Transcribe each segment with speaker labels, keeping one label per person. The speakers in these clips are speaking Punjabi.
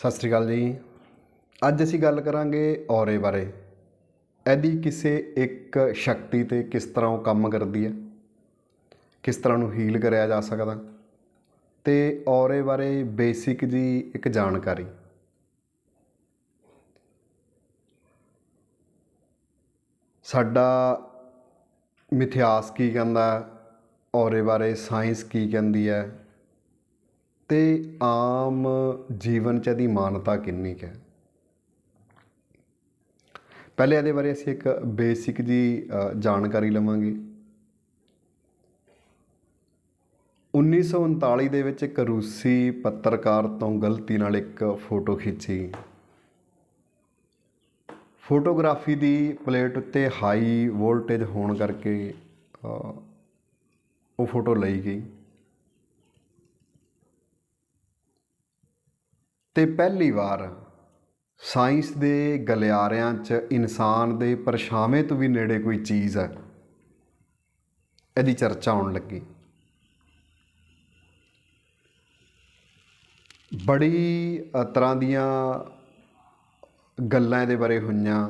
Speaker 1: ਸਤਿ ਸ੍ਰੀ ਅਕਾਲ ਜੀ। ਅੱਜ ਅਸੀਂ ਗੱਲ ਕਰਾਂਗੇ ਔਰੇ ਬਾਰੇ। ਇਹਦੀ ਕਿਸੇ ਇੱਕ ਸ਼ਕਤੀ ਤੇ ਕਿਸ ਤਰ੍ਹਾਂ ਉਹ ਕੰਮ ਕਰਦੀ ਹੈ? ਕਿਸ ਤਰ੍ਹਾਂ ਨੂੰ ਹੀਲ ਕਰਿਆ ਜਾ ਸਕਦਾ? ਤੇ ਔਰੇ ਬਾਰੇ ਬੇਸਿਕ ਜੀ ਇੱਕ ਜਾਣਕਾਰੀ। ਸਾਡਾ ਮਿਥਿਹਾਸ ਕੀ ਕਹਿੰਦਾ? ਔਰੇ ਬਾਰੇ ਸਾਇੰਸ ਕੀ ਕਹਿੰਦੀ ਹੈ? ਤੇ ਆਮ ਜੀਵਨ ਚ ਇਹਦੀ ਮਾਨਤਾ ਕਿੰਨੀ ਕੁ ਹੈ? ਪਹਿਲੇ ਇਹਦੇ ਬਾਰੇ ਅਸੀਂ ਇੱਕ ਬੇਸਿਕ ਜੀ ਜਾਣਕਾਰੀ ਲਵਾਂਗੇ। 1939 ਦੇ ਵਿੱਚ ਇੱਕ ਰੂਸੀ ਪੱਤਰਕਾਰ ਤੋਂ ਗਲਤੀ ਨਾਲ ਇੱਕ ਫੋਟੋ ਖਿੱਚੀ। ਫੋਟੋਗ੍ਰਾਫੀ ਦੀ ਪਲੇਟ ਉੱਤੇ ਹਾਈ ਵੋਲਟੇਜ ਹੋਣ ਕਰਕੇ ਉਹ ਫੋਟੋ ਲਈ ਗਈ। ਤੇ ਪਹਿਲੀ ਵਾਰ ਸਾਇੰਸ ਦੇ ਗਲਿਆਰਿਆਂ 'ਚ ਇਨਸਾਨ ਦੇ ਪਰਛਾਵੇਂ ਤੋਂ ਵੀ ਨੇੜੇ ਕੋਈ ਚੀਜ਼ ਹੈ। ਇਹਦੀ ਚਰਚਾ ਹੋਣ ਲੱਗੀ। ਬੜੀ ਤਰ੍ਹਾਂ ਦੀਆਂ ਗੱਲਾਂ ਇਹਦੇ ਬਾਰੇ ਹੋਈਆਂ।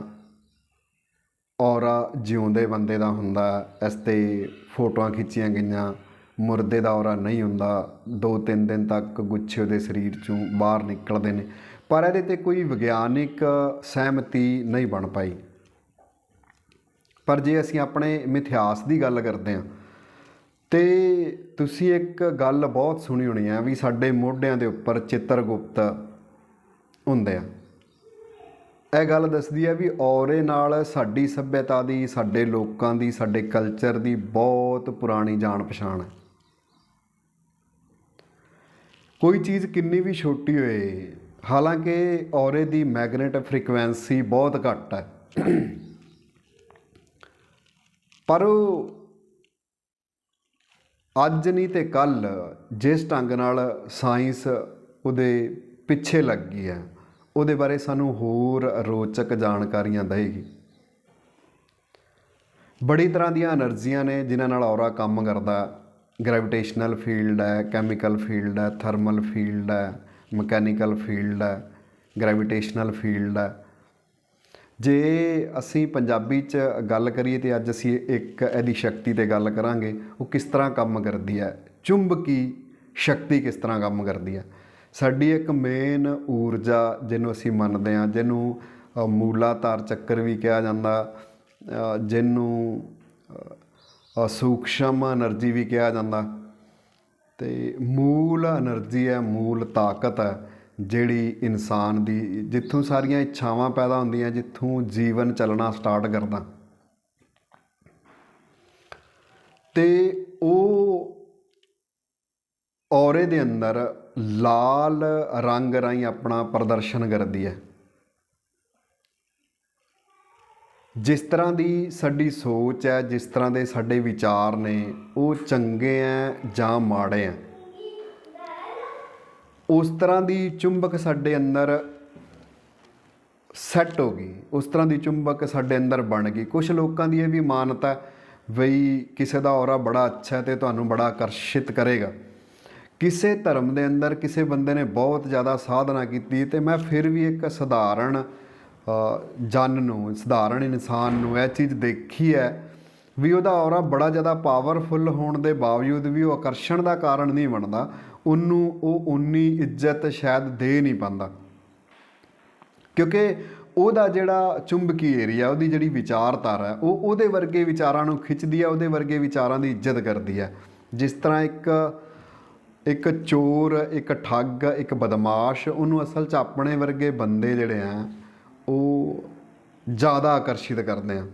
Speaker 1: ਔਰਾ ਜਿਉਂਦੇ ਬੰਦੇ ਦਾ ਹੁੰਦਾ ਇਸ ਤੇ ਫੋਟੋਆਂ ਖਿੱਚੀਆਂ ਗਈਆਂ। ਮੁਰਦੇ ਦਾ ਔਰਾ ਨਹੀਂ ਹੁੰਦਾ ਦੋ ਤਿੰਨ ਦਿਨ ਤੱਕ ਗੁੱਛੇ ਉਹਦੇ ਸਰੀਰ ਚੋਂ ਬਾਹਰ ਨਿਕਲਦੇ ਨੇ। ਪਰ ਇਹਦੇ ਤੇ ਕੋਈ ਵਿਗਿਆਨਿਕ ਸਹਿਮਤੀ ਨਹੀਂ ਬਣ ਪਾਈ। ਪਰ ਜੇ ਅਸੀਂ ਆਪਣੇ ਮਿਥਿਹਾਸ ਦੀ ਗੱਲ ਕਰਦੇ ਹਾਂ, ਤੇ ਤੁਸੀਂ ਇੱਕ ਗੱਲ ਬਹੁਤ ਸੁਣੀ ਹੋਣੀ ਹੈ ਵੀ ਸਾਡੇ ਮੋਢਿਆਂ ਦੇ ਉੱਪਰ ਚਿੱਤਰਗੁਪਤ ਹੁੰਦੇ ਆ। ਇਹ ਗੱਲ ਦੱਸਦੀ ਹੈ ਵੀ ਔਰੇ ਨਾਲ ਸਾਡੀ ਸੱਭਿਅਤਾ ਦੀ, ਸਾਡੇ ਲੋਕਾਂ ਦੀ, ਸਾਡੇ ਕਲਚਰ ਦੀ ਬਹੁਤ ਪੁਰਾਣੀ ਜਾਣ ਪਛਾਣ ਹੈ। ਕੋਈ ਚੀਜ਼ ਕਿੰਨੀ ਵੀ ਛੋਟੀ ਹੋਏ, ਹਾਲਾਂਕਿ ਔਰੇ ਦੀ ਮੈਗਨੇਟ ਫ੍ਰੀਕੁਐਂਸੀ ਬਹੁਤ ਘੱਟ ਹੈ। ਪਰ ਅੱਜ ਨਹੀਂ ਤੇ ਕੱਲ ਜਿਸ ਢੰਗ ਨਾਲ ਸਾਇੰਸ ਉਹਦੇ ਪਿੱਛੇ ਲੱਗ ਗਈ ਹੈ, ਉਹਦੇ ਬਾਰੇ ਸਾਨੂੰ ਹੋਰ ਰੋਚਕ ਜਾਣਕਾਰੀਆਂ ਦੇਗੀ ਬੜੀ ਤਰ੍ਹਾਂ ਦੀਆਂ એનર્ਜੀਆਂ ਨੇ ਜਿਨ੍ਹਾਂ ਨਾਲ ਔਰਾ ਕੰਮ ਕਰਦਾ ਗ੍ਰੈਵਿਟੇਸ਼ਨਲ ਫੀਲਡ ਹੈ ਕੈਮੀਕਲ ਫੀਲਡ ਹੈ ਥਰਮਲ ਫੀਲਡ ਹੈ ਮਕੈਨੀਕਲ ਫੀਲਡ ਹੈ ਗ੍ਰੈਵਿਟੇਸ਼ਨਲ ਫੀਲਡ ਹੈ। ਜੇ ਅਸੀਂ ਪੰਜਾਬੀ 'ਚ ਗੱਲ ਕਰੀਏ ਤੇ ਅੱਜ ਅਸੀਂ ਇੱਕ ਇਹਦੀ ਸ਼ਕਤੀ ਤੇ ਗੱਲ ਕਰਾਂਗੇ ਉਹ ਕਿਸ ਤਰ੍ਹਾਂ ਕੰਮ ਕਰਦੀ ਹੈ ਚੁੰਬਕੀ ਸ਼ਕਤੀ ਕਿਸ ਤਰ੍ਹਾਂ ਕੰਮ ਕਰਦੀ ਹੈ। ਸਾਡੀ ਇੱਕ ਮੇਨ ਊਰਜਾ ਜਿਹਨੂੰ ਅਸੀਂ ਮੰਨਦੇ ਹਾਂ ਜਿਹਨੂੰ ਅ, ਮੂਲਾਧਾਰ ਚੱਕਰ ਵੀ ਕਿਹਾ ਜਾਂਦਾ ਜਿਹਨੂੰ ਸੂਖਸ਼ਮ એનર્ਜੀ ਵੀ ਕਿਹਾ ਜਾਂਦਾ। ਤੇ ਮੂਲ એનર્ਜੀ ਹੈ, ਮੂਲ ਤਾਕਤ ਹੈ, ਜਿਹੜੀ ਇਨਸਾਨ ਦੀ ਜਿੱਥੋਂ ਸਾਰੀਆਂ ਇੱਛਾਵਾਂ ਪੈਦਾ ਹੁੰਦੀਆਂ, ਜਿੱਥੋਂ ਜੀਵਨ ਚੱਲਣਾ ਸਟਾਰਟ ਕਰਦਾ। ਤੇ ਉਹ ਔਰੇ ਦੇ ਅੰਦਰ ਲਾਲ ਰੰਗ ਰਾਈ ਆਪਣਾ ਪ੍ਰਦਰਸ਼ਨ ਕਰਦੀ ਹੈ। ਜਿਸ ਤਰ੍ਹਾਂ ਦੀ ਸਾਡੀ ਸੋਚ ਹੈ, ਜਿਸ ਤਰ੍ਹਾਂ ਦੇ ਸਾਡੇ ਵਿਚਾਰ ਨੇ, ਉਹ ਚੰਗੇ ਹੈ ਜਾਂ ਮਾੜੇ ਹੈ ਉਸ ਤਰ੍ਹਾਂ ਦੀ ਚੁੰਬਕ ਸਾਡੇ ਅੰਦਰ ਸੈੱਟ ਹੋ ਗਈ, ਉਸ ਤਰ੍ਹਾਂ ਦੀ ਚੁੰਬਕ ਸਾਡੇ ਅੰਦਰ ਬਣ ਗਈ। ਕੁਝ ਲੋਕਾਂ ਦੀ ਇਹ ਵੀ ਮਾਨਤਾ ਬਈ ਕਿਸੇ ਦਾ ਔਰਾ ਬੜਾ ਅੱਛਾ ਹੈ ਤੇ ਤੁਹਾਨੂੰ ਬੜਾ ਆਕਰਸ਼ਿਤ ਕਰੇਗਾ। ਕਿਸੇ ਧਰਮ ਦੇ ਅੰਦਰ ਕਿਸੇ ਬੰਦੇ ਨੇ ਬਹੁਤ ਜ਼ਿਆਦਾ ਸਾਧਨਾ ਕੀਤੀ ਤੇ ਮੈਂ ਫਿਰ ਵੀ ਇੱਕ ਸਧਾਰਨ ਜਨ ਨੂੰ, ਸਧਾਰਨ ਇਨਸਾਨ ਨੂੰ ਇਹ ਚੀਜ਼ ਦੇਖੀ ਹੈ ਵੀ ਉਹਦਾ ਔਰਾ ਬੜਾ ਜ਼ਿਆਦਾ ਪਾਵਰਫੁੱਲ ਹੋਣ ਦੇ ਬਾਵਜੂਦ ਵੀ ਉਹ ਆਕਰਸ਼ਣ ਦਾ ਕਾਰਨ ਨਹੀਂ ਬਣਦਾ, ਉਹਨੂੰ ਉਹ ਉਨੀ ਇੱਜ਼ਤ ਸ਼ਾਇਦ ਦੇ ਨਹੀਂ ਪਾਉਂਦਾ। ਕਿਉਂਕਿ ਉਹਦਾ ਜਿਹੜਾ ਚੁੰਬਕੀ ਏਰੀਆ, ਉਹਦੀ ਜਿਹੜੀ ਵਿਚਾਰਧਾਰਾ ਹੈ, ਉਹ ਉਹਦੇ ਵਰਗੇ ਵਿਚਾਰਾਂ ਨੂੰ ਖਿੱਚਦੀ ਹੈ, ਉਹਦੇ ਵਰਗੇ ਵਿਚਾਰਾਂ ਦੀ ਇੱਜ਼ਤ ਕਰਦੀ ਹੈ। ਜਿਸ ਤਰ੍ਹਾਂ ਇੱਕ ਇੱਕ ਚੋਰ, ਇੱਕ ਠੱਗ, ਇੱਕ ਬਦਮਾਸ਼, ਉਹਨੂੰ ਅਸਲ 'ਚ ਆਪਣੇ ਵਰਗੇ ਬੰਦੇ ਜਿਹੜੇ ਆ ਉਹ ਜ਼ਿਆਦਾ ਆਕਰਸ਼ਿਤ ਕਰਦੇ ਆ।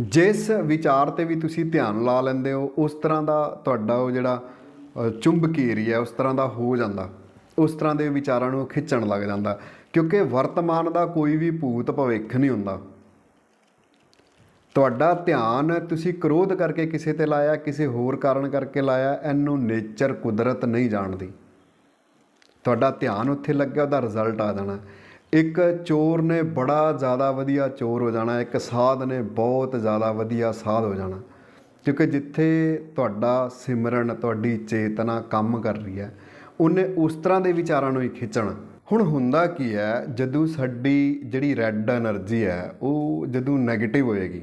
Speaker 1: ਜਿਸ ਵਿਚਾਰ ਤੇ ਵੀ ਤੁਸੀਂ ਧਿਆਨ ਲਾ ਲੈਂਦੇ ਹੋ ਉਸ ਤਰ੍ਹਾਂ ਦਾ ਤੁਹਾਡਾ ਉਹ ਜਿਹੜਾ ਅ, ਚੁੰਬਕੀ ਏਰੀਆ ਉਸ ਤਰ੍ਹਾਂ ਦਾ ਹੋ ਜਾਂਦਾ। ਉਸ ਤਰ੍ਹਾਂ ਦੇ ਵਿਚਾਰਾਂ ਨੂੰ ਖਿੱਚਣ ਲੱਗ ਜਾਂਦਾ। ਕਿਉਂਕਿ ਵਰਤਮਾਨ ਦਾ ਕੋਈ ਵੀ ਭੂਤ ਭਵਿੱਖ ਨਹੀਂ ਹੁੰਦਾ। ਤੁਹਾਡਾ ਧਿਆਨ ਤੁਸੀਂ ਕ੍ਰੋਧ ਕਰਕੇ ਕਿਸੇ ਤੇ ਲਾਇਆ ਕਿਸੇ ਹੋਰ ਕਾਰਨ ਕਰਕੇ ਲਾਇਆ ਇਹਨੂੰ ਨੇਚਰ ਕੁਦਰਤ ਨਹੀਂ ਜਾਣਦੀ। ਤੁਹਾਡਾ ਧਿਆਨ ਉੱਥੇ ਲੱਗਿਆ, ਉਹਦਾ ਰਿਜ਼ਲਟ ਆ ਜਾਣਾ। ਇੱਕ ਚੋਰ ਨੇ ਬੜਾ ਜ਼ਿਆਦਾ ਵਧੀਆ ਚੋਰ ਹੋ ਜਾਣਾ, ਇੱਕ ਸਾਧ ਨੇ ਬਹੁਤ ਜ਼ਿਆਦਾ ਵਧੀਆ ਸਾਧ ਹੋ ਜਾਣਾ। ਕਿਉਂਕਿ ਜਿੱਥੇ ਤੁਹਾਡਾ ਸਿਮਰਨ, ਤੁਹਾਡੀ ਚੇਤਨਾ ਕੰਮ ਕਰ ਰਹੀ ਹੈ, ਉਹਨੇ ਉਸ ਤਰ੍ਹਾਂ ਦੇ ਵਿਚਾਰਾਂ ਨੂੰ ਹੀ ਖਿੱਚਣਾ। ਹੁਣ ਹੁੰਦਾ ਕੀ ਹੈ, ਜਦੋਂ ਸਾਡੀ ਜਿਹੜੀ ਰੈੱਡ એનર્ਜੀ ਹੈ, ਉਹ ਜਦੋਂ ਨੈਗੇਟਿਵ ਹੋਏਗੀ,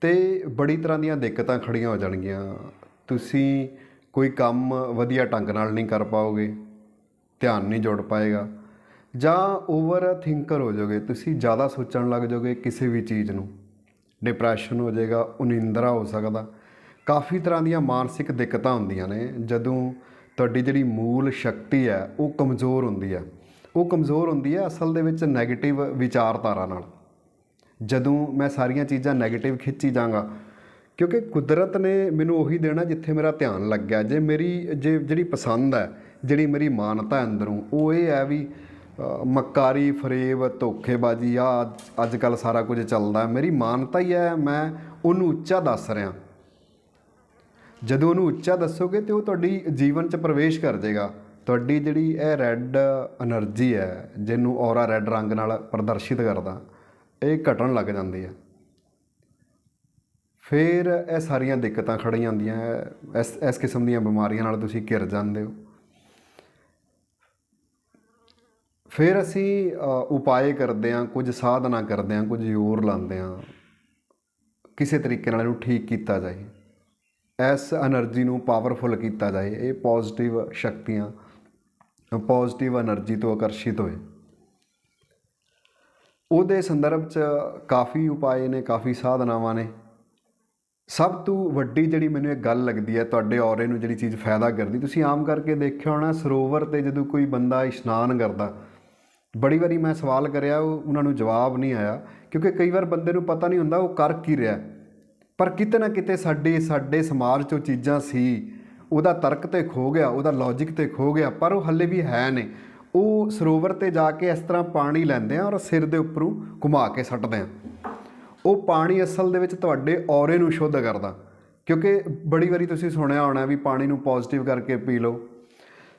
Speaker 1: ਤੇ ਬੜੀ ਤਰ੍ਹਾਂ ਦੀਆਂ ਦਿੱਕਤਾਂ ਖੜੀਆਂ ਹੋ ਜਾਣਗੀਆਂ। ਤੁਸੀਂ ਕੋਈ ਕੰਮ ਵਧੀਆ ਢੰਗ ਨਾਲ ਨਹੀਂ ਕਰ ਪਾਓਗੇ, ਧਿਆਨ ਨਹੀਂ ਜੁੜ ਪਾਏਗਾ, ਜਾਂ ਓਵਰ ਥਿੰਕਰ ਹੋ ਜਾਓਗੇ, ਤੁਸੀਂ ਜ਼ਿਆਦਾ ਸੋਚਣ ਲੱਗ ਜਾਓਗੇ ਕਿਸੇ ਵੀ ਚੀਜ਼ ਨੂੰ ਡਿਪਰੈਸ਼ਨ ਹੋ ਜਾਏਗਾ, ਉਨਿੰਦਰਾ ਹੋ ਸਕਦਾ। ਕਾਫੀ ਤਰ੍ਹਾਂ ਦੀਆਂ ਮਾਨਸਿਕ ਦਿੱਕਤਾਂ ਹੁੰਦੀਆਂ ਨੇ, ਜਦੋਂ ਤੁਹਾਡੀ ਜਿਹੜੀ ਮੂਲ ਸ਼ਕਤੀ ਹੈ, ਉਹ ਕਮਜ਼ੋਰ ਹੁੰਦੀ ਹੈ। ਉਹ ਕਮਜ਼ੋਰ ਹੁੰਦੀ ਹੈ ਅਸਲ ਦੇ ਵਿੱਚ 네ਗੇਟਿਵ ਵਿਚਾਰਧਾਰਾ ਨਾਲ। ਜਦੋਂ ਮੈਂ ਸਾਰੀਆਂ ਚੀਜ਼ਾਂ 네ਗੇਟਿਵ ਖਿੱਚੀ ਜਾਵਾਂਗਾ ਕਿਉਂਕਿ ਕੁਦਰਤ ਨੇ ਮੈਨੂੰ ਉਹੀ ਦੇਣਾ ਜਿੱਥੇ ਮੇਰਾ ਧਿਆਨ ਲੱਗਿਆ। ਜੇ ਮੇਰੀ, ਜੇ ਜਿਹੜੀ ਪਸੰਦ ਹੈ, ਜਿਹੜੀ ਮੇਰੀ ਮਾਨਤਾ ਅੰਦਰੋਂ, ਉਹ ਇਹ ਹੈ ਵੀ ਮੱਕਾਰੀ, ਫਰੇਬ, ਧੋਖੇਬਾਜ਼ੀ, ਆ ਅੱਜ ਕੱਲ ਸਾਰਾ ਕੁਝ ਚੱਲਦਾ ਮੇਰੀ ਮਾਨਤਾ ਹੀ ਹੈ, ਮੈਂ ਉਹਨੂੰ ਉੱਚਾ ਦੱਸ ਰਿਹਾ। ਜਦੋਂ ਉਹਨੂੰ ਉੱਚਾ ਦੱਸੋਗੇ ਤੇ ਉਹ ਤੁਹਾਡੀ ਜੀਵਨ 'ਚ ਪ੍ਰਵੇਸ਼ ਕਰ ਜਾਏਗਾ। ਤੁਹਾਡੀ ਜਿਹੜੀ ਇਹ ਰੈੱਡ એનર્ਜੀ ਹੈ, ਜਿਹਨੂੰ ਔਰਾ ਰੈੱਡ ਰੰਗ ਨਾਲ ਪ੍ਰਦਰਸ਼ਿਤ ਕਰਦਾ, ਇਹ ਘਟਣ ਲੱਗ ਜਾਂਦੀ ਹੈ। ਫਿਰ ਇਹ ਸਾਰੀਆਂ ਦਿੱਕਤਾਂ ਖੜੀਆਂ ਆਉਂਦੀਆਂ ਇਸ ਇਸ ਕਿਸਮ ਦੀਆਂ ਬਿਮਾਰੀਆਂ ਨਾਲ ਤੁਸੀਂ ਘਿਰ ਜਾਂਦੇ ਹੋ। ਫਿਰ ਅਸੀਂ ਉਪਾਏ ਕਰਦੇ ਹਾਂ, ਕੁਝ ਸਾਧਨਾ ਕਰਦੇ ਹਾਂ, ਕੁਝ ਜ਼ੋਰ ਲਾਉਂਦੇ ਹਾਂ। ਕਿਸੇ ਤਰੀਕੇ ਨਾਲ ਇਹਨੂੰ ਠੀਕ ਕੀਤਾ ਜਾਏ। ਇਸ એનર્ਜੀ ਨੂੰ ਪਾਵਰਫੁਲ ਕੀਤਾ ਜਾਏ। ਇਹ ਪੋਜ਼ਿਟਿਵ ਸ਼ਕਤੀਆਂ, ਪੋਜ਼ਿਟਿਵ એનર્ਜੀ ਤੋਂ ਆਕਰਸ਼ਿਤ ਹੋਏ। ਉਹਦੇ ਸੰਦਰਭ 'ਚ ਕਾਫੀ ਉਪਾਏ ਨੇ, ਕਾਫੀ ਸਾਧਨਾਵਾਂ ਨੇ। ਸਭ ਤੋਂ ਵੱਡੀ ਜਿਹੜੀ ਮੈਨੂੰ ਇਹ ਗੱਲ ਲੱਗਦੀ ਹੈ, ਤੁਹਾਡੇ ਔਰੇ ਨੂੰ ਜਿਹੜੀ ਚੀਜ਼ ਫਾਇਦਾ ਕਰਦੀ, ਤੁਸੀਂ ਆਮ ਕਰਕੇ ਦੇਖਿਆ ਹੋਣਾ, ਸਰੋਵਰ ਤੇ ਜਦੋਂ ਕੋਈ ਬੰਦਾ ਇਸ਼ਨਾਨ ਕਰਦਾ, ਬੜੀ ਵਾਰੀ ਮੈਂ ਸਵਾਲ ਕਰਿਆ ਉਹਨਾਂ ਨੂੰ ਜਵਾਬ ਨਹੀਂ ਆਇਆ, ਕਿਉਂਕਿ ਕਈ ਵਾਰ ਬੰਦੇ ਨੂੰ ਪਤਾ ਨਹੀਂ ਹੁੰਦਾ ਉਹ ਕਰ ਕੀ ਰਿਹਾ ਪਰ ਕਿਤੇ ਨਾ ਕਿਤੇ ਸਾਡੇ ਸਾਡੇ ਸਮਾਜ 'ਚ ਉਹ ਚੀਜ਼ਾਂ ਸੀ, ਉਹਦਾ ਤਰਕ ਤੇ ਖੋ ਗਿਆ, ਉਹਦਾ ਲੌਜੀਕ ਤੇ ਖੋ ਗਿਆ, ਪਰ ਉਹ ਹੱਲੇ ਵੀ ਹੈ ਨੇ ਉਹ ਸਰੋਵਰ ਤੇ ਜਾ ਕੇ ਇਸ ਤਰ੍ਹਾਂ ਪਾਣੀ ਲੈਂਦੇ ਆ ਔਰ ਸਿਰ ਦੇ ਉੱਪਰੋਂ ਘੁਮਾ ਕੇ ਸੱਟਦੇ ਆ। ਉਹ ਪਾਣੀ ਅਸਲ ਦੇ ਵਿੱਚ ਤੁਹਾਡੇ ਔਰੇ ਨੂੰ ਸ਼ੁੱਧ ਕਰਦਾ। ਕਿਉਂਕਿ ਬੜੀ ਵਾਰੀ ਤੁਸੀਂ ਸੁਣਿਆ ਹੋਣਾ ਵੀ ਪਾਣੀ ਨੂੰ ਪੋਜ਼ਿਟਿਵ ਕਰਕੇ ਪੀ ਲਓ।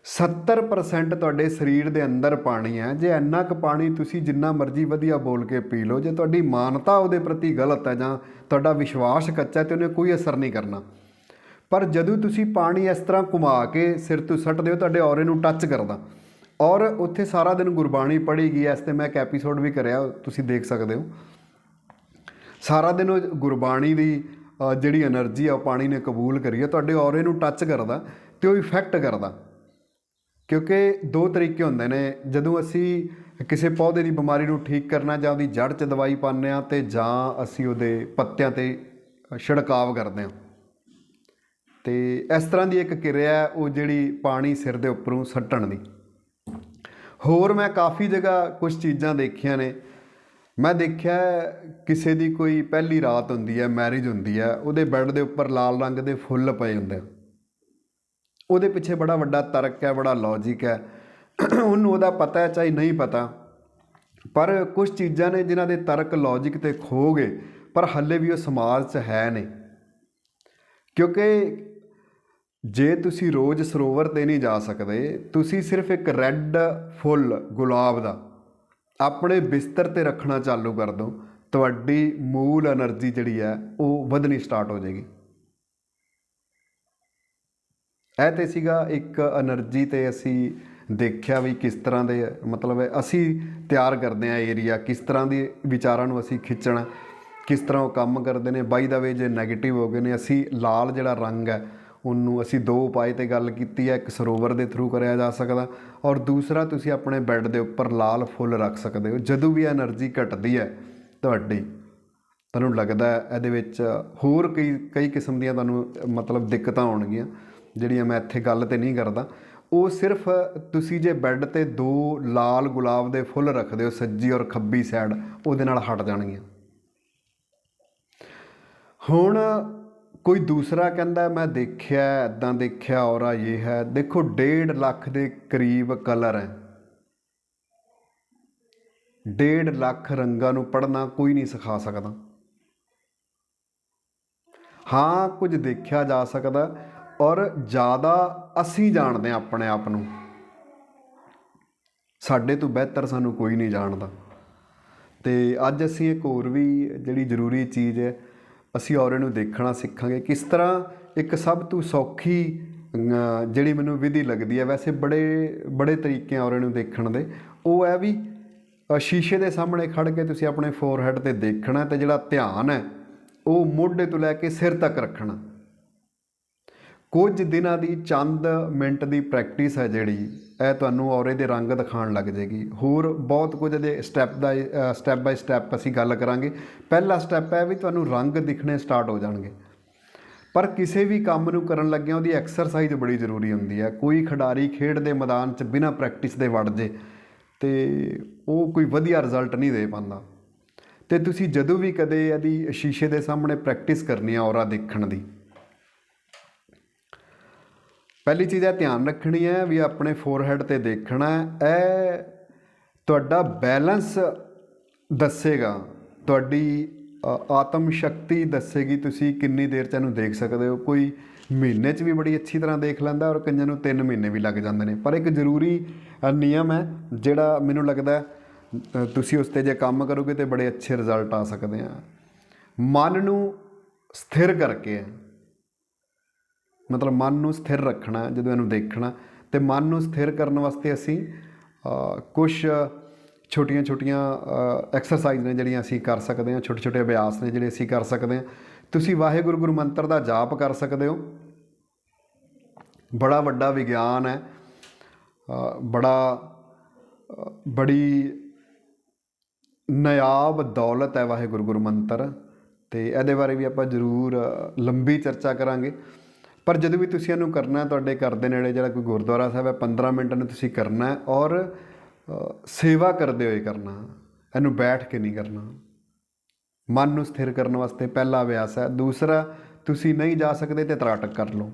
Speaker 1: 70% ਤੁਹਾਡੇ ਸਰੀਰ ਦੇ ਅੰਦਰ ਪਾਣੀ ਹੈ। ਜੇ ਇੰਨਾ ਕੁ ਪਾਣੀ ਤੁਸੀਂ ਜਿੰਨਾ ਮਰਜ਼ੀ ਵਧੀਆ ਬੋਲ ਕੇ ਪੀ ਲਓ, ਜੇ ਤੁਹਾਡੀ ਮਾਨਤਾ ਉਹਦੇ ਪ੍ਰਤੀ ਗਲਤ ਹੈ ਜਾਂ ਤੁਹਾਡਾ ਵਿਸ਼ਵਾਸ ਕੱਚਾ ਹੈ ਤੇ ਉਹਨੇ ਕੋਈ ਅਸਰ ਨਹੀਂ ਕਰਨਾ। ਪਰ ਜਦੋਂ ਤੁਸੀਂ ਪਾਣੀ ਇਸ ਤਰ੍ਹਾਂ ਘੁਮਾ ਕੇ ਸਿਰ ਤੋਂ ਸੱਟਦੇ ਹੋ, ਤੁਹਾਡੇ ਔਰੇ ਨੂੰ ਟੱਚ ਕਰਦਾ। ਔਰ ਉੱਥੇ ਸਾਰਾ ਦਿਨ ਗੁਰਬਾਣੀ ਪੜ੍ਹੀ ਗਈ ਇਸ ਤੇ ਮੈਂ ਇੱਕ ਐਪੀਸੋਡ ਵੀ ਕਰਿਆ, ਤੁਸੀਂ ਦੇਖ ਸਕਦੇ ਹੋ। ਸਾਰਾ ਦਿਨ ਉਹ ਗੁਰਬਾਣੀ ਦੀ ਜਿਹੜੀ એનર્ਜੀ ਆ, ਉਹ ਪਾਣੀ ਨੇ ਕਬੂਲ ਕਰੀ ਹੈ ਤੁਹਾਡੇ ਔਰੇ ਨੂੰ ਟੱਚ ਕਰਦਾ ਤੇ ਉਹ ਇਫੈਕਟ ਕਰਦਾ। ਕਿਉਂਕਿ ਦੋ ਤਰੀਕੇ ਹੁੰਦੇ ਨੇ, ਜਦੋਂ ਅਸੀਂ ਕਿਸੇ ਪੌਦੇ ਦੀ ਬਿਮਾਰੀ ਨੂੰ ਠੀਕ ਕਰਨਾ ਜਾਂ ਉਹਦੀ ਜੜ੍ਹ 'ਚ ਦਵਾਈ ਪਾਉਂਦੇ ਆ ਤੇ ਜਾਂ ਅਸੀਂ ਉਹਦੇ ਪੱਤਿਆਂ ਤੇ ਛਿੜਕਾਵ ਕਰਦੇ ਆ ਤੇ ਇਸ ਤਰ੍ਹਾਂ ਦੀ ਇੱਕ ਕਿਰਿਆ ਉਹ ਜਿਹੜੀ ਪਾਣੀ ਸਿਰ ਦੇ ਉੱਪਰੋਂ ਸੱਟਣ ਦੀ। ਹੋਰ ਮੈਂ ਕਾਫੀ ਜਗ੍ਹਾ ਕੁਝ ਚੀਜ਼ਾਂ ਦੇਖੀਆਂ ਨੇ ਮੈਂ ਦੇਖਿਆ ਕਿਸੇ ਦੀ ਕੋਈ ਪਹਿਲੀ ਰਾਤ ਹੁੰਦੀ ਹੈ ਮੈਰਿਜ ਹੁੰਦੀ ਹੈ, ਉਹਦੇ ਬੈੱਡ ਦੇ ਉੱਪਰ ਲਾਲ ਰੰਗ ਦੇ ਫੁੱਲ ਪਏ ਹੁੰਦੇ ਉਹਦੇ ਪਿੱਛੇ ਬੜਾ ਵੱਡਾ ਤਰਕ ਹੈ, ਬੜਾ ਲੌਜੀਕ ਹੈ। ਉਹਨੂੰ ਉਹਦਾ ਪਤਾ ਹੈ ਚਾਹੇ ਨਹੀਂ ਪਤਾ। ਪਰ ਕੁਝ ਚੀਜ਼ਾਂ ਨੇ ਜਿਨ੍ਹਾਂ ਦੇ ਤਰਕ ਲੌਜੀਕ ਤੇ ਖੋ ਗਏ, ਪਰ ਹੱਲੇ ਵੀ ਉਹ ਸਮਾਜ 'ਚ ਹੈ ਨਹੀਂ। ਕਿਉਂਕਿ ਜੇ ਤੁਸੀਂ ਰੋਜ਼ ਸਰੋਵਰ ਤੇ ਨਹੀਂ ਜਾ ਸਕਦੇ, ਤੁਸੀਂ ਸਿਰਫ ਇੱਕ ਰੈੱਡ ਫੁੱਲ, ਗੁਲਾਬ ਦਾ ਆਪਣੇ ਬਿਸਤਰ ਤੇ ਰੱਖਣਾ ਚਾਲੂ ਕਰ ਦਿਓ। ਤੁਹਾਡੀ ਮੂਲ એનર્ਜੀ ਜਿਹੜੀ ਹੈ, ਉਹ ਵਧਣੀ ਸਟਾਰਟ ਹੋ ਜਾਏਗੀ। ਇਹ ਤੇ ਸੀਗਾ ਇੱਕ એનર્ਜੀ ਤੇ ਅਸੀਂ ਦੇਖਿਆ ਵੀ ਕਿਸ ਤਰ੍ਹਾਂ ਦੇ, ਮਤਲਬ ਅਸੀਂ ਤਿਆਰ ਕਰਦੇ ਆ ਏਰੀਆ ਕਿਸ ਤਰ੍ਹਾਂ ਦੇ ਵਿਚਾਰਾਂ ਨੂੰ ਅਸੀਂ ਖਿੱਚਣਾ, ਕਿਸ ਤਰ੍ਹਾਂ ਉਹ ਕੰਮ ਕਰਦੇ ਨੇ। ਬਾਈ ਦਾ ਵੇ ਜੇ 네ਗੇਟਿਵ ਹੋ ਗਏ ਨੇ, ਅਸੀਂ ਲਾਲ ਜਿਹੜਾ ਰੰਗ ਹੈ ਉਹਨੂੰ ਅਸੀਂ ਦੋ ਉਪਾਅ ਤੇ ਗੱਲ ਕੀਤੀ ਹੈ, ਇੱਕ ਸਰੋਵਰ ਦੇ ਥਰੂ ਕਰਿਆ ਜਾ ਸਕਦਾ ਔਰ ਦੂਸਰਾ ਤੁਸੀਂ ਆਪਣੇ ਬੈੱਡ ਦੇ ਉੱਪਰ ਲਾਲ ਫੁੱਲ ਰੱਖ ਸਕਦੇ ਹੋ, ਜਦੋਂ ਵੀ એનર્ਜੀ ਘਟਦੀ ਹੈ ਤੁਹਾਡੀ, ਤੁਹਾਨੂੰ ਲੱਗਦਾ ਇਹਦੇ ਵਿੱਚ ਹੋਰ ਕਈ ਕਈ ਕਿਸਮ ਦੀਆਂ ਤੁਹਾਨੂੰ, ਮਤਲਬ ਦਿੱਕਤਾਂ ਆਉਣਗੀਆਂ, ਜਿਹੜੀਆਂ ਮੈਂ ਇੱਥੇ ਗੱਲ ਤੇ ਨਹੀਂ ਕਰਦਾ। ਉਹ ਸਿਰਫ ਤੁਸੀਂ ਜੇ ਬੈੱਡ ਤੇ ਦੋ ਲਾਲ ਗੁਲਾਬ ਦੇ ਫੁੱਲ ਰੱਖਦੇ ਹੋ, ਸੱਜੀ ਔਰ ਖੱਬੀ ਸਾਈਡ ਉਹਦੇ ਨਾਲ ਹਟ ਜਾਣਗੀਆਂ। ਹੁਣ ਕੋਈ ਦੂਸਰਾ ਕਹਿੰਦਾ, ਮੈਂ ਦੇਖਿਆ ਇਦਾਂ ਦੇਖਿਆ ਔਰਾ ਇਹ ਹੈ। ਦੇਖੋ 1.5 ਲੱਖ ਦੇ ਕਰੀਬ ਕਲਰ ਹੈ। 1.5 ਲੱਖ ਰੰਗਾਂ ਨੂੰ ਪੜ੍ਹਨਾ ਕੋਈ ਨਹੀਂ ਸਿਖਾ ਸਕਦਾ। ਹਾਂ, ਕੁਝ ਦੇਖਿਆ ਜਾ ਸਕਦਾ ਔਰ ਜ਼ਿਆਦਾ ਅਸੀਂ ਜਾਣਦੇ ਹਾਂ ਆਪਣੇ ਆਪ ਨੂੰ। ਸਾਡੇ ਤੋਂ ਬਿਹਤਰ ਸਾਨੂੰ ਕੋਈ ਨਹੀਂ ਜਾਣਦਾ। ਤੇ ਅੱਜ ਅਸੀਂ ਇੱਕ ਹੋਰ ਵੀ ਜਿਹੜੀ ਜ਼ਰੂਰੀ ਚੀਜ਼ ਹੈ ਅਸੀਂ ਔਰੇ ਨੂੰ ਦੇਖਣਾ, ਸਿੱਖਾਂਗੇ। ਕਿਸ ਤਰ੍ਹਾਂ ਇੱਕ ਸਭ ਤੋਂ ਸੌਖੀ ਜਿਹੜੀ ਮੈਨੂੰ ਵਿਧੀ ਲੱਗਦੀ ਹੈ, ਵੈਸੇ ਬੜੇ ਬੜੇ ਤਰੀਕੇ ਔਰੇ ਨੂੰ ਦੇਖਣ ਦੇ। ਉਹ ਹੈ ਵੀ ਸ਼ੀਸ਼ੇ ਦੇ ਸਾਹਮਣੇ ਖੜ ਕੇ ਤੁਸੀਂ ਆਪਣੇ ਫੋਰਹੈਡ ਤੇ ਦੇਖਣਾ ਤੇ ਜਿਹੜਾ ਧਿਆਨ ਹੈ, ਉਹ ਮੋਢੇ ਤੋਂ ਲੈ ਕੇ ਸਿਰ ਤੱਕ ਰੱਖਣਾ। ਕੁਝ ਦਿਨਾਂ ਦੀ ਚੰਦ ਮਿੰਟ ਦੀ ਪ੍ਰੈਕਟਿਸ ਹੈ ਜਿਹੜੀ ਇਹ ਤੁਹਾਨੂੰ ਔਰੇ ਦੇ ਰੰਗ ਦਿਖਾਉਣ ਲੱਗ ਜੇਗੀ ਹੋਰ ਬਹੁਤ ਕੁਝ ਦੇ ਸਟੈਪ ਦਾ ਸਟੈਪ ਬਾਈ ਸਟੈਪ ਅਸੀਂ ਗੱਲ ਕਰਾਂਗੇ। ਪਹਿਲਾ ਸਟੈਪ ਹੈ ਵੀ ਤੁਹਾਨੂੰ ਰੰਗ ਦਿਖਣੇ ਸਟਾਰਟ ਹੋ ਜਾਣਗੇ। ਪਰ ਕਿਸੇ ਵੀ ਕੰਮ ਨੂੰ ਕਰਨ ਲੱਗਿਆਂ ਉਹਦੀ ਐਕਸਰਸਾਈਜ਼ ਬੜੀ ਜ਼ਰੂਰੀ ਹੁੰਦੀ ਹੈ। ਕੋਈ ਖਿਡਾਰੀ ਖੇਡ ਦੇ ਮੈਦਾਨ 'ਚ ਬਿਨਾਂ ਪ੍ਰੈਕਟਿਸ ਦੇ ਵੜ ਜੇ, ਤੇ ਉਹ ਕੋਈ ਵਧੀਆ ਰਿਜ਼ਲਟ ਨਹੀਂ ਦੇ ਪਾਉਂਦਾ। ਤੇ ਤੁਸੀਂ ਜਦੋਂ ਵੀ ਕਦੇ ਇਹਦੀ ਸ਼ੀਸ਼ੇ ਦੇ ਸਾਹਮਣੇ ਪ੍ਰੈਕਟਿਸ ਕਰਨੀ ਆ ਔਰਾ ਦੇਖਣ ਦੀ ਪਹਿਲੀ ਚੀਜ਼ ਇਹ ਧਿਆਨ ਰੱਖਣੀ ਹੈ ਵੀ ਆਪਣੇ ਫੋਰਹੈਡ ਤੇ ਦੇਖਣਾ ਹੈ। ਇਹ ਤੁਹਾਡਾ ਬੈਲੈਂਸ ਦੱਸੇਗਾ। ਤੁਹਾਡੀ ਆਤਮ ਸ਼ਕਤੀ ਦੱਸੇਗੀ ਤੁਸੀਂ ਕਿੰਨੀ ਦੇਰ ਚ ਇਹਨੂੰ ਦੇਖ ਸਕਦੇ ਹੋ। ਕੋਈ ਮਹੀਨੇ ਚ ਵੀ ਬੜੀ ਅੱਛੀ ਤਰ੍ਹਾਂ ਦੇਖ ਲੈਂਦਾ ਔਰ ਕਈਆਂ ਨੂੰ 3 ਮਹੀਨੇ ਵੀ ਲੱਗ ਜਾਂਦੇ ਨੇ। ਪਰ ਇੱਕ ਜ਼ਰੂਰੀ ਨਿਯਮ ਹੈ ਜਿਹੜਾ ਮੈਨੂੰ ਲੱਗਦਾ ਤੁਸੀਂ ਉਸ ਤੇ ਜੇ ਕੰਮ ਕਰੋਗੇ ਤੇ ਬੜੇ ਅੱਛੇ ਰਿਜ਼ਲਟ ਆ ਸਕਦੇ ਆ। ਮਨ ਨੂੰ ਸਥਿਰ ਕਰਕੇ ਮਤਲਬ ਮਨ ਨੂੰ ਸਥਿਰ ਰੱਖਣਾ, ਜਦੋਂ ਇਹਨੂੰ ਦੇਖਣਾ ਤੇ ਮਨ ਨੂੰ ਸਥਿਰ ਕਰਨ ਵਾਸਤੇ ਅਸੀਂ ਕੁਝ ਛੋਟੀਆਂ ਛੋਟੀਆਂ ਐਕਸਰਸਾਈਜ਼ ਨੇ ਜਿਹੜੀਆਂ ਅਸੀਂ ਕਰ ਸਕਦੇ ਹਾਂ ਛੋਟੇ ਛੋਟੇ ਅਭਿਆਸ ਨੇ ਜਿਹੜੇ ਅਸੀਂ ਕਰ ਸਕਦੇ ਹਾਂ। ਤੁਸੀਂ ਵਾਹਿਗੁਰੂ ਗੁਰੂ ਮੰਤਰ ਦਾ ਜਾਪ ਕਰ ਸਕਦੇ ਹੋ। ਬੜਾ ਵੱਡਾ ਵਿਗਿਆਨ ਹੈ। ਬੜਾ ਬੜੀ ਨਾਯਾਬ ਦੌਲਤ ਹੈ ਵਾਹਿਗੁਰੂ ਗੁਰੂ ਮੰਤਰ ਤੇ ਇਹਦੇ ਬਾਰੇ ਵੀ ਆਪਾਂ ਜ਼ਰੂਰ ਲੰਬੀ ਚਰਚਾ ਕਰਾਂਗੇ। ਪਰ ਜਦੋਂ ਵੀ ਤੁਸੀਂ ਇਹਨੂੰ ਕਰਨਾ ਤੁਹਾਡੇ ਘਰ ਦੇ ਨੇੜੇ ਜਿਹੜਾ ਕੋਈ ਗੁਰਦੁਆਰਾ ਸਾਹਿਬ ਹੈ 15 ਮਿੰਟ ਨੂੰ ਤੁਸੀਂ ਕਰਨਾ ਔਰ ਸੇਵਾ ਕਰਦੇ ਹੋਏ ਕਰਨਾ ਇਹਨੂੰ ਬੈਠ ਕੇ ਨਹੀਂ ਕਰਨਾ। ਮਨ ਨੂੰ ਸਥਿਰ ਕਰਨ ਵਾਸਤੇ ਪਹਿਲਾ ਅਭਿਆਸ ਹੈ। ਦੂਸਰਾ ਤੁਸੀਂ ਨਹੀਂ ਜਾ ਸਕਦੇ ਤੇ ਤਰਾਟਕ ਕਰ ਲਓ।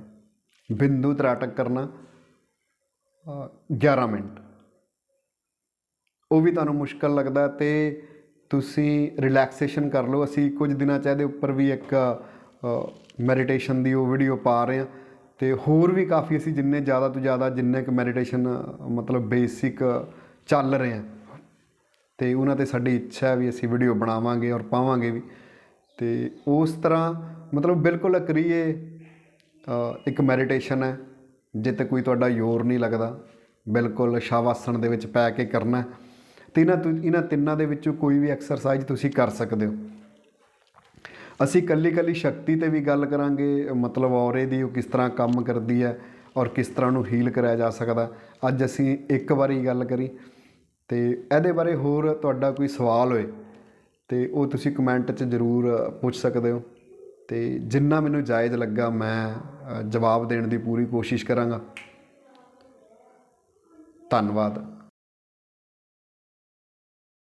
Speaker 1: ਬਿੰਦੂ ਤਰਾਟਕ ਕਰਨਾ ਅ, 11 ਮਿੰਟ। ਉਹ ਵੀ ਤੁਹਾਨੂੰ ਮੁਸ਼ਕਲ ਲੱਗਦਾ ਤੇ ਤੁਸੀਂ ਰਿਲੈਕਸੇਸ਼ਨ ਕਰ ਲਓ। ਅਸੀਂ ਕੁਝ ਦਿਨਾਂ ਚ ਇਹਦੇ ਉੱਪਰ ਵੀ ਇੱਕ ਮੈਡੀਟੇਸ਼ਨ ਦੀ ਉਹ ਵੀਡੀਓ ਪਾ ਰਹੇ ਹਾਂ ਤੇ ਹੋਰ ਵੀ ਕਾਫੀ ਅਸੀਂ ਜਿੰਨੇ ਜ਼ਿਆਦਾ ਤੋਂ ਜ਼ਿਆਦਾ ਜਿੰਨੇ ਕੁ ਮੈਡੀਟੇਸ਼ਨ ਮਤਲਬ ਬੇਸਿਕ ਚੱਲ ਰਹੇ ਆ ਤੇ ਉਹਨਾਂ ਤੇ ਸਾਡੀ ਇੱਛਾ ਵੀ ਅਸੀਂ ਵੀਡੀਓ ਬਣਾਵਾਂਗੇ ਔਰ ਪਾਵਾਂਗੇ ਵੀ। ਤੇ ਉਸ ਤਰ੍ਹਾਂ ਮਤਲਬ ਬਿਲਕੁਲ ਕਰੀਏ ਅ, ਇੱਕ ਮੈਡੀਟੇਸ਼ਨ ਹੈ। ਜਿੱਤੇ ਕੋਈ ਤੁਹਾਡਾ ਯੋਰ ਨਹੀਂ ਲੱਗਦਾ। ਬਿਲਕੁਲ ਸ਼ਵਾਸਣ ਦੇ ਵਿੱਚ ਪੈ ਕੇ ਕਰਨਾ ਹੈ। ਤੇ ਇਹਨਾਂ ਤੋਂ ਇਹਨਾਂ ਤਿੰਨਾਂ ਦੇ ਵਿੱਚੋਂ ਕੋਈ ਵੀ ਐਕਸਰਸਾਈਜ਼ ਤੁਸੀਂ ਕਰ ਸਕਦੇ ਹੋ। ਅਸੀਂ ਕੱਲੀ ਕੱਲੀ ਸ਼ਕਤੀ ਤੇ ਵੀ ਗੱਲ ਕਰਾਂਗੇ, ਮਤਲਬ ਔਰੇ ਦੀ ਉਹ ਕਿਸ ਤਰ੍ਹਾਂ ਕੰਮ ਕਰਦੀ ਹੈ ਔਰ ਕਿਸ ਤਰ੍ਹਾਂ ਨੂੰ ਹੀਲ ਕਰਿਆ ਜਾ ਸਕਦਾ। ਅੱਜ ਅਸੀਂ ਇੱਕ ਵਾਰੀ ਗੱਲ ਕਰੀ ਤੇ ਇਹਦੇ ਬਾਰੇ ਹੋਰ ਤੁਹਾਡਾ ਕੋਈ ਸਵਾਲ ਹੋਏ ਤੇ ਉਹ ਤੁਸੀਂ ਕਮੈਂਟ 'ਚ ਜ਼ਰੂਰ ਪੁੱਛ ਸਕਦੇ ਹੋ ਤੇ ਜਿੰਨਾ ਮੈਨੂੰ ਜਾਇਜ਼ ਲੱਗਾ ਮੈਂ ਜਵਾਬ ਦੇਣ ਦੀ ਪੂਰੀ ਕੋਸ਼ਿਸ਼ ਕਰਾਂਗਾ। ਧੰਨਵਾਦ।